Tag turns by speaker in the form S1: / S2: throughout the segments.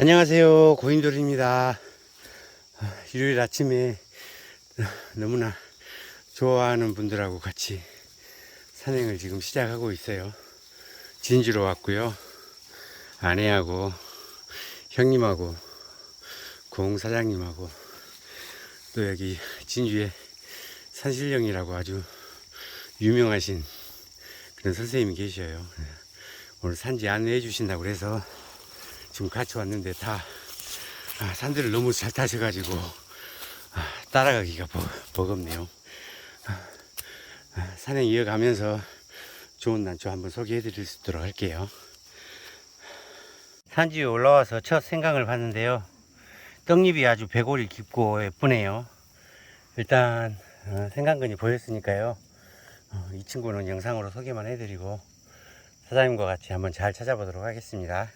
S1: 안녕하세요. 고인돌입니다. 아, 일요일 아침에 너무나 좋아하는 분들하고 같이 산행을 지금 시작하고 있어요. 진주로 왔고요. 아내하고 형님하고 공 사장님하고 또 여기 진주에 산신령이라고 아주 유명하신 그런 선생님이 계셔요. 오늘 산지 안내해 주신다고 그래서 지금 같이 왔는데 다 아, 산들을 너무 잘 타셔가지고 아, 따라가기가 버, 버겁네요. 아, 아, 산행 이어가면서 좋은 난초 한번 소개해 드릴 수 있도록 할게요. 산지에 올라와서 첫 생강을 봤는데요. 떡잎이 아주 배골이 깊고 예쁘네요. 일단 어, 생강근이 보였으니까요. 어, 이 친구는 영상으로 소개만 해드리고 사장님과 같이 한번 잘 찾아보도록 하겠습니다.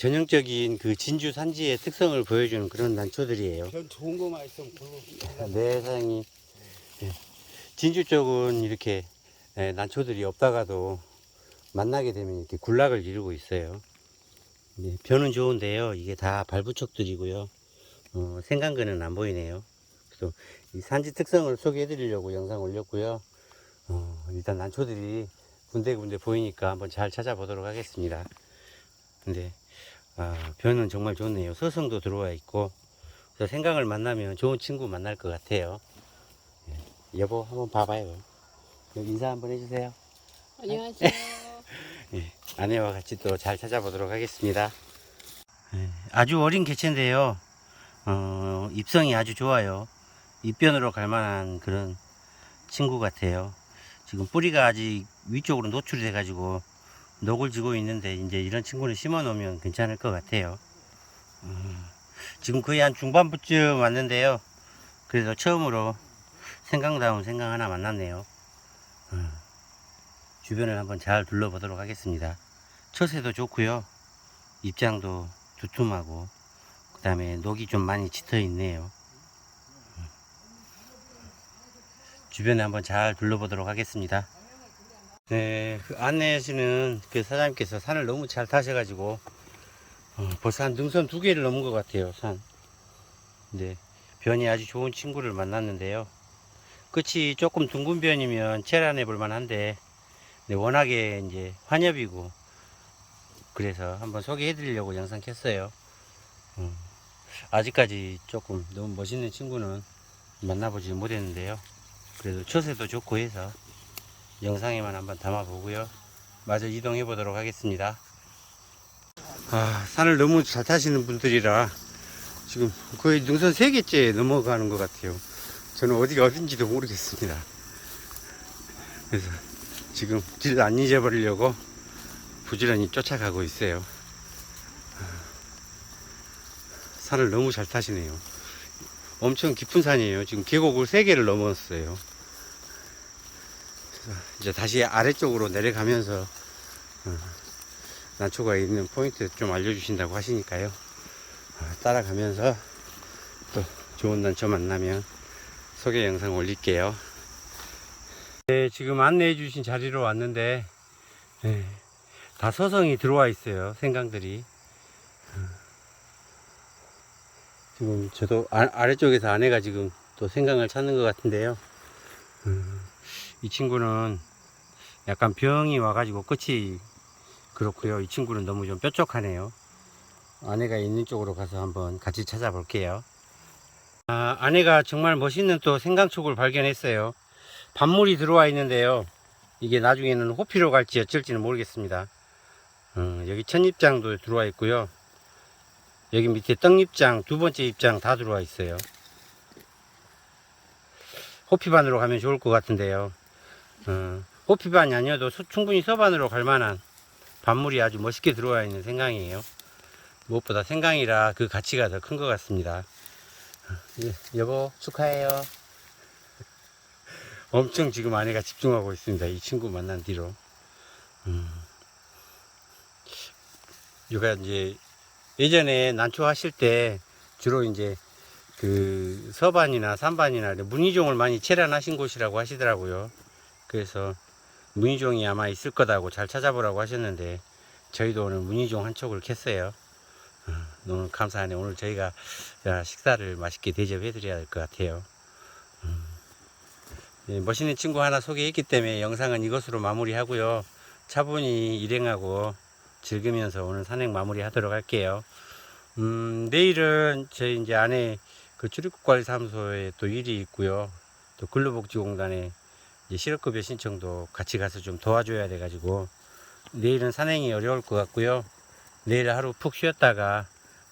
S1: 전형적인 그 진주 산지의 특성을 보여주는 그런 난초들이에요.
S2: 전 좋은 거만 있으면 그거
S1: 네, 사장님. 예. 진주 쪽은 이렇게 예, 난초들이 없다가도 만나게 되면 이렇게 군락을 이루고 있어요. 네, 변은 좋은데요. 이게 다 발부척들이고요. 어, 생강근은 안 보이네요. 그래서 이 산지 특성을 소개해 드리려고 영상 올렸고요. 어, 일단 난초들이 군데군데 보이니까 한번 잘 찾아보도록 하겠습니다. 근데 아, 변은 정말 좋네요. 서성도 들어와 있고 그래서 생강을 만나면 좋은 친구 만날 것 같아요. 예, 여보 한번 봐봐요. 인사 한번 해주세요.
S3: 안녕하세요.
S1: 예, 아내와 같이 또 잘 찾아보도록 하겠습니다. 예, 아주 어린 개체인데요. 어, 입성이 아주 좋아요. 입변으로 갈 만한 그런 친구 같아요. 지금 뿌리가 아직 위쪽으로 노출이 돼가지고 녹을 지고 있는데 이제 이런 친구는 심어 놓으면 괜찮을 것 같아요. 음, 지금 거의 한 중반부쯤 왔는데요. 그래서 처음으로 생강다운 생강 하나 만났네요. 음, 주변을 한번 잘 둘러보도록 하겠습니다. 처세도 좋고요. 입장도 두툼하고 그 다음에 녹이 좀 많이 짙어 있네요. 음. 주변에 한번 잘 둘러보도록 하겠습니다. 네, 그 안내하시는 그 사장님께서 산을 너무 잘 타셔가지고 어, 벌써 한 능선 두 개를 넘은 것 같아요, 산. 네, 변이 아주 좋은 친구를 만났는데요. 끝이 조금 둥근 변이면 체란해 볼 만한데, 네, 워낙에 이제 환엽이고, 그래서 한번 소개해 드리려고 영상 켰어요. 음, 아직까지 조금 너무 멋있는 친구는 만나보지 못했는데요. 그래도 처세도 좋고 해서 영상에만 한번 담아 보고요. 마저 이동해 보도록 하겠습니다. 아, 산을 너무 잘 타시는 분들이라 지금 거의 능선 세개째 넘어가는 것 같아요. 저는 어디가 어딘지도 모르겠습니다. 그래서 지금 길 안 잊어버리려고 부지런히 쫓아가고 있어요. 산을 너무 잘 타시네요. 엄청 깊은 산이에요. 지금 계곡을 세개를 넘었어요. 이제 다시 아래쪽으로 내려가면서 어, 난초가 있는 포인트 좀 알려주신다고 하시니까요. 어, 따라가면서 또 좋은 난초 만나면 소개 영상 올릴게요. 네, 지금 안내해 주신 자리로 왔는데 네, 다 서성이 들어와 있어요. 생강들이. 어, 지금 저도 아, 아래쪽에서 아내가 지금 또 생강을 찾는 것 같은데요. 음, 이 친구는 약간 병이 와가지고 끝이 그렇고요. 이 친구는 너무 좀 뾰족하네요. 아내가 있는 쪽으로 가서 한번 같이 찾아볼게요. 아, 아내가 정말 멋있는 또 생강촉을 발견했어요. 반물이 들어와 있는데요. 이게 나중에는 호피로 갈지 어쩔지는 모르겠습니다. 어, 여기 첫 입장도 들어와 있고요. 여기 밑에 떡잎장 두 번째 입장 다 들어와 있어요. 호피반으로 가면 좋을 것 같은데요. 어, 호피반이 아니어도 수- 충분히 서반으로 갈 만한 반물이 아주 멋있게 들어와 있는 생강이에요. 무엇보다 생강이라 그 가치가 더 큰 것 같습니다. 어, 예, 여보 축하해요. 엄청 지금 아내가 집중하고 있습니다. 이 친구 만난 뒤로. 음. 이가 이제 예전에 난초 하실 때 주로 이제 그 서반이나 산반이나 문희종을 많이 체란하신 곳이라고 하시더라고요. 그래서 문희종이 아마 있을 거다고 잘 찾아보라고 하셨는데 저희도 오늘 문희종 한 촉을 캤어요. 너무 감사하네. 오늘 저희가 자, 식사를 맛있게 대접해 드려야 될 것 같아요. 음. 네, 멋있는 친구 하나 소개했기 때문에 영상은 이것으로 마무리하고요. 차분히 일행하고 즐기면서 오늘 산행 마무리하도록 할게요. 음, 내일은 저희 이제 안에 그 출입국관리사무소에 또 일이 있고요. 또 근로복지공단에 실업급여 신청도 같이 가서 좀 도와줘야 돼가지고 내일은 산행이 어려울 것 같고요. 내일 하루 푹 쉬었다가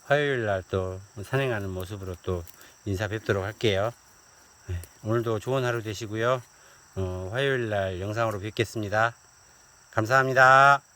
S1: 화요일 날 또 산행하는 모습으로 또 인사 뵙도록 할게요. 네, 오늘도 좋은 하루 되시고요. 어, 화요일 날 영상으로 뵙겠습니다. 감사합니다.